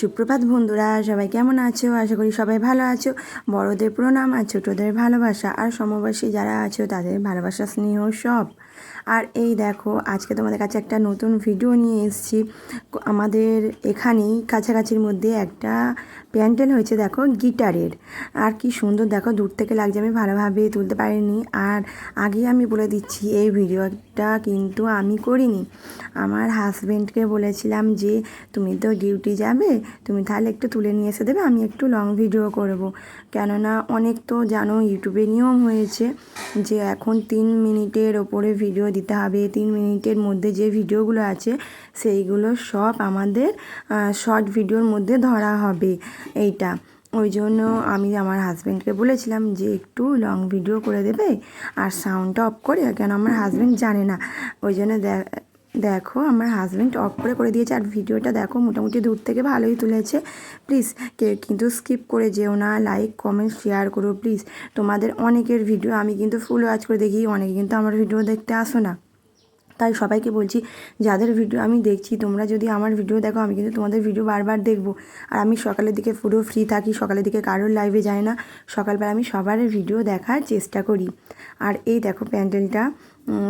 সুপ্রভাত বন্ধুরা, সবাই কেমন আছো? আশা করি সবাই ভালো আছো। বড়দের প্রণাম আর ছোটোদের ভালোবাসা। আর সমবাসী যারা আছো, তাদের ভালোবাসা, স্নেহ, সব। আর এই দেখো, আজকে তোমাদের কাছে একটা নতুন ভিডিও নিয়ে এসেছি। আমাদের এখানেই কাছাকাছির মধ্যে একটা প্যান্ডেল হয়েছে, দেখো, গিটারের। আর কি সুন্দর, দেখো, দূর থেকে লাগছে, আমি ভালোভাবে তুলতে পারিনি। আর আগে আমি বলে দিচ্ছি, এই ভিডিওটা কিন্তু আমি করিনি। আমার হাজব্যান্ডকে বলেছিলাম যে, তুমি তো ডিউটি যাবে, তুমি তাহলে একটু তুলে নিয়ে এসে দেবে, আমি একটু লং ভিডিও করব। কেননা অনেক তো জানো ইউটিউবে নিয়ম হয়েছে। যে এখন তিন মিনিটের ওপরে ভিডিও দিতে হবে। তিন মিনিটের মধ্যে যে ভিডিওগুলো আছে, সেইগুলো সব আমাদের শর্ট ভিডিওর মধ্যে ধরা হবে এইটা। ওই জন্য আমি আমার হাজব্যান্ডকে বলেছিলাম যে একটু লং ভিডিও করে দেবে আর সাউন্ডটা অফ করে, কেন আমার হাজব্যান্ড জানে না। ওই জন্য দেখো, আমার হাজব্যান্ড অফ করে করে দিয়েছে আর ভিডিওটা দেখো, মোটামুটি দূর থেকে ভালোই তুলেছে। প্লিজ কে কিন্তু স্কিপ করে যেও না লাইক কমেন্ট শেয়ার করো প্লিজ তোমাদের অনেকের ভিডিও আমি কিন্তু ফুল ওয়াচ করে দেখি, অনেকে কিন্তু আমার ভিডিও দেখতে আসো না। তাই সবাইকে বলছি, যাদের ভিডিও আমি দেখছি, তোমরা যদি আমার ভিডিও দেখো, আমি কিন্তু তোমাদের ভিডিও বারবার দেখব। আর আমি সকালের দিকে পুরো ফ্রি থাকি, সকালের দিকে কারোর লাইভে যাই না, সকালবেলা আমি সবার ভিডিও দেখার চেষ্টা করি। আর এই দেখো প্যান্ডেলটা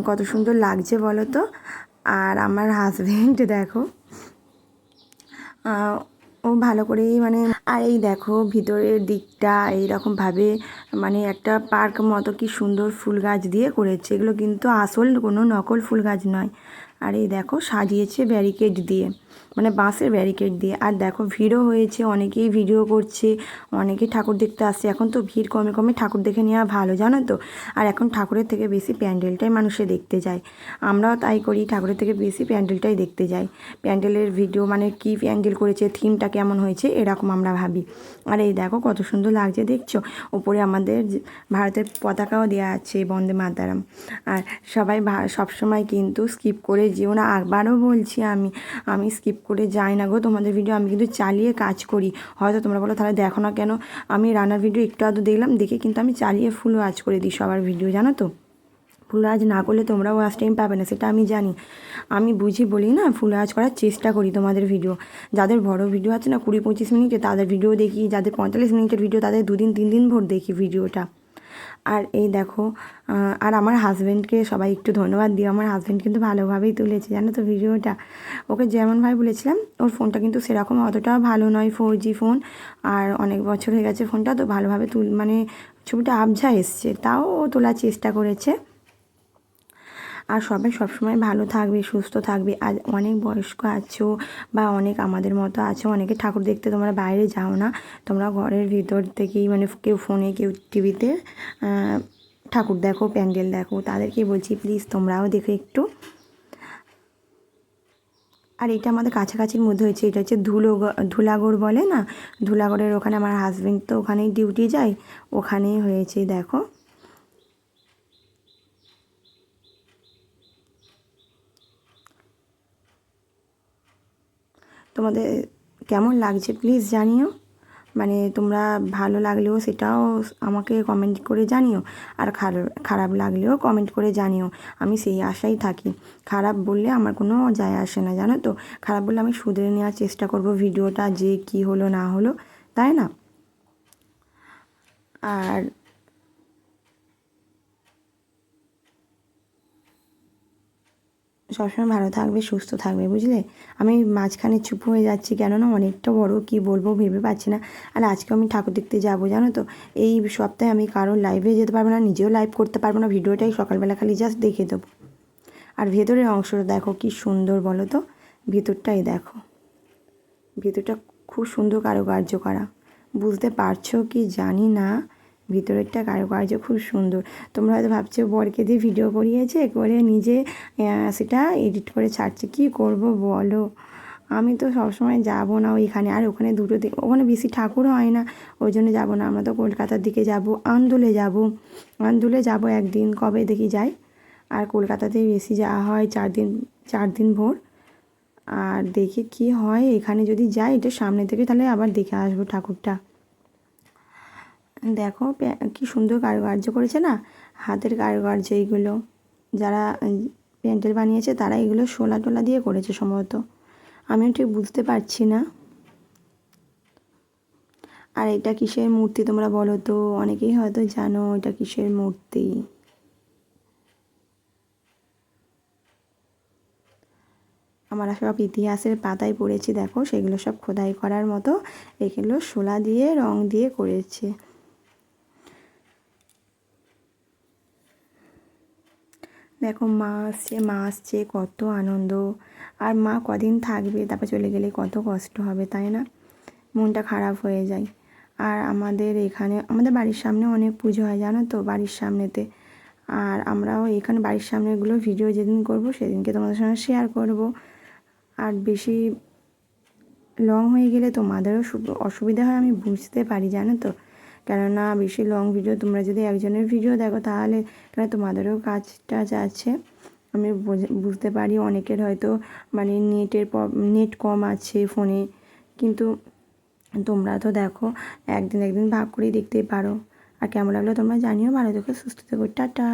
কত সুন্দর লাগছে বলো তো? আর আমার হাজব্যান্ড দেখো ও ভালো করেই মানে আর এই দেখো, ভিতরের দিকটা এইরকমভাবে মানে একটা পার্ক মতো কি সুন্দর ফুল গাছ দিয়ে করেছে। এগুলো কিন্তু আসল কোনো নকল ফুল গাছ নয়। আর এই দেখো, সাজিয়েছে ব্যারিকেড দিয়ে। মানে বাঁশের ব্যারিকেড দিয়ে। আর দেখো ভিড়ও হয়েছে, অনেকেই ভিডিও করছে, অনেকেই ঠাকুর দেখতে আসছে। এখন তো ভিড় কমে কমে ঠাকুর দেখে নেওয়া ভালো, জানো তো? আর এখন ঠাকুরের থেকে বেশি প্যান্ডেলটাই মানুষে দেখতে যায়। আমরাও তাই করি, ঠাকুরের থেকে বেশি প্যান্ডেলটাই দেখতে যাই। প্যান্ডেলের ভিডিও মানে কি প্যান্ডেল করেছে থিমটা কেমন হয়েছে, এরকম আমরা ভাবি। আর এই দেখো কত সুন্দর লাগছে, দেখছ? ওপরে আমাদের ভারতের পতাকাও দেওয়া আছে, বন্দে মাতারাম। আর সবাই সবসময় কিন্তু স্কিপ করে যেও না। আবারও বলছি আমি আমি স্কিপ করে যাই না গো, তোমাদের ভিডিও আমি কিন্তু চালিয়ে কাজ করি। হয়তো তোমরা বলো, তাহলে দেখো না কেন আমি রান্নার ভিডিও একটু আধটু দেখলাম, দেখে কিন্তু আমি চালিয়ে ফুল ওয়াচ করে দিই সবার ভিডিও জানো তো? ফুল আজ না করলে তোমরাও ওয়াচ টাইম পাবে না, সেটা আমি জানি। আমি বুঝি বলি না ফুল আজ করার চেষ্টা করি তোমাদের ভিডিও যাদের বড় ভিডিও আছে না কুড়ি পঁচিশ মিনিটে, তাদের ভিডিও দেখি, যাদের পঁয়তাল্লিশ মিনিটের ভিডিও তাদের দুদিন, তিন দিন ভোর দেখি ভিডিওটা আর এই দেখো আর আমার হাজব্যান্ডকে সবাই একটু ধন্যবাদ দিও। আমার হাজব্যান্ড কিন্তু ভালোভাবেই তুলেছে, জানো তো ভিডিওটা? ওকে যেমনভাবে বলেছিলাম, ওর ফোনটা কিন্তু সেরকম অতটাও ভালো নয় ফোর জি ফোন আর অনেক বছর হয়ে গেছে ফোনটা তো ভালোভাবে তুল মানে ছবিটা আবঝা এসছে, তাও ও তোলার চেষ্টা করেছে। আর সবাই সবসময় ভালো থাকবে, সুস্থ থাকবে। আর অনেক বয়স্ক আছো বা অনেক আমাদের মতো আছো, অনেকে ঠাকুর দেখতে তোমরা বাইরে যাও না। তোমরা ঘরের ভিতর থেকেই মানে কেউ ফোনে, কেউ টিভিতে ঠাকুর দেখো, প্যান্ডেল দেখো। তাদেরকে বলছি, প্লিজ তোমরাও দেখো একটু। আর এটা আমাদের কাছাকাছির মধ্যে হয়েছে, এটা হচ্ছে ধুলো ধুলাগড় বলে না? ধুলাগড়ের ওখানে আমার হাজব্যান্ড তো ওখানেই ডিউটি যায়। ওখানেই হয়েছে, দেখো। তোমাদের কেমন লাগছে? প্লিজ জানিও। মানে তোমরা ভালো লাগলেও সেটাও আমাকে কমেন্ট করে জানিও। আর খারাপ লাগলেও কমেন্ট করে জানিও। আমি সেই আশাই থাকি। খারাপ বললে আমার কোনো যায় আসে না, জানো তো? খারাপ বললে আমি শুধরে নেওয়ার চেষ্টা করব ভিডিওটা যে কি হলো না হলো, তাই না? আর সবসময় ভালো থাকবে, সুস্থ থাকবে, বুঝলে? আমি মাঝখানে চুপ হয়ে যাচ্ছি কেননা অনেকটা বড়, কি বলব ভেবে পাচ্ছি না। আর আজকে আমি ঠাকুর দেখতে যাব, জানো তো? এই সপ্তাহে আমি কারোর লাইভে যেতে পারব না, নিজেও লাইভ করতে পারব না, ভিডিওটাই সকালবেলা খালি জাস্ট দেখে দেবো। আর ভেতরের অংশটা দেখো কি সুন্দর, বলো তো? ভেতরটাই দেখো। ভেতরটা খুব সুন্দর কারুকার্য করা। বুঝতে পারছ কি? জানি না। ভিতরেরটা কারুকার্য খুব সুন্দর। তোমরা হয়তো ভাবছ, বরকে দিয়ে ভিডিও করিয়েছে, করে নিজে সেটা এডিট করে ছাড়ছে। কি করব বলো? আমি তো সবসময় যাব না ওইখানে। আর ওখানে দুটো দিন, ওখানে বেশি ঠাকুর হয় না, ওই জন্য যাব না। আমরা তো কলকাতার দিকে যাব, আন্দোলে যাব। আন্দোলে যাব একদিন, কবে দেখি যাই। আর কলকাতাতেই বেশি যাওয়া হয় চার দিন চার দিন ভোর। আর দেখি কি হয়, এখানে যদি যাই এটা সামনে থেকে তাহলে আবার দেখে আসব ঠাকুরটা। দেখো কি সুন্দর কারুকার্য করেছে না? হাতের কারুকার্য এইগুলো। যারা প্যান্ডেল বানিয়েছে, তারা এগুলো শোলা টোলা দিয়ে করেছে সম্ভবত। আমিও ঠিক বুঝতে পারছি না। আর এটা কিসের মূর্তি তোমরা বলো তো? অনেকেই হয়তো জানো এটা কিসের মূর্তি। আমরা সব ইতিহাসের পাতায় পড়েছি, দেখো, সেগুলো সব খোদাই করার মতো। এগুলো শোলা দিয়ে, রং দিয়ে করেছে। দেখো মা আসছে মা আসছে, কত আনন্দ। আর মা কদিন থাকবে, তারপর চলে গেলে কত কষ্ট হবে, তাই না? মনটা খারাপ হয়ে যায়। আর আমাদের এখানে, আমাদের বাড়ির সামনে অনেক পুজো হয়, জানো তো, বাড়ির সামনেতে। আর আমরাও এখানে বাড়ির সামনেগুলো ভিডিও যেদিন করব, সেদিনকে তোমাদের সঙ্গে শেয়ার করব। আর বেশি লং হয়ে গেলে তোমাদেরও অসুবিধা হয়, আমি বুঝতে পারি, জানো তো। কেননা বেশি লং ভিডিও তোমরা যদি একজনের ভিডিও দেখো তাহলে কেন তোমাদেরও কাজ টাজ আছে। আমি বুঝতে পারি অনেকের হয়তো মানে নেটের নেট কম আছে ফোনে কিন্তু তোমরা তো দেখো, একদিন একদিন ভাগ করেই দেখতেই পারো। আর কেমন লাগল তোমরা জানিও। ভালো দেখো সুস্থ থেকো। টাটা!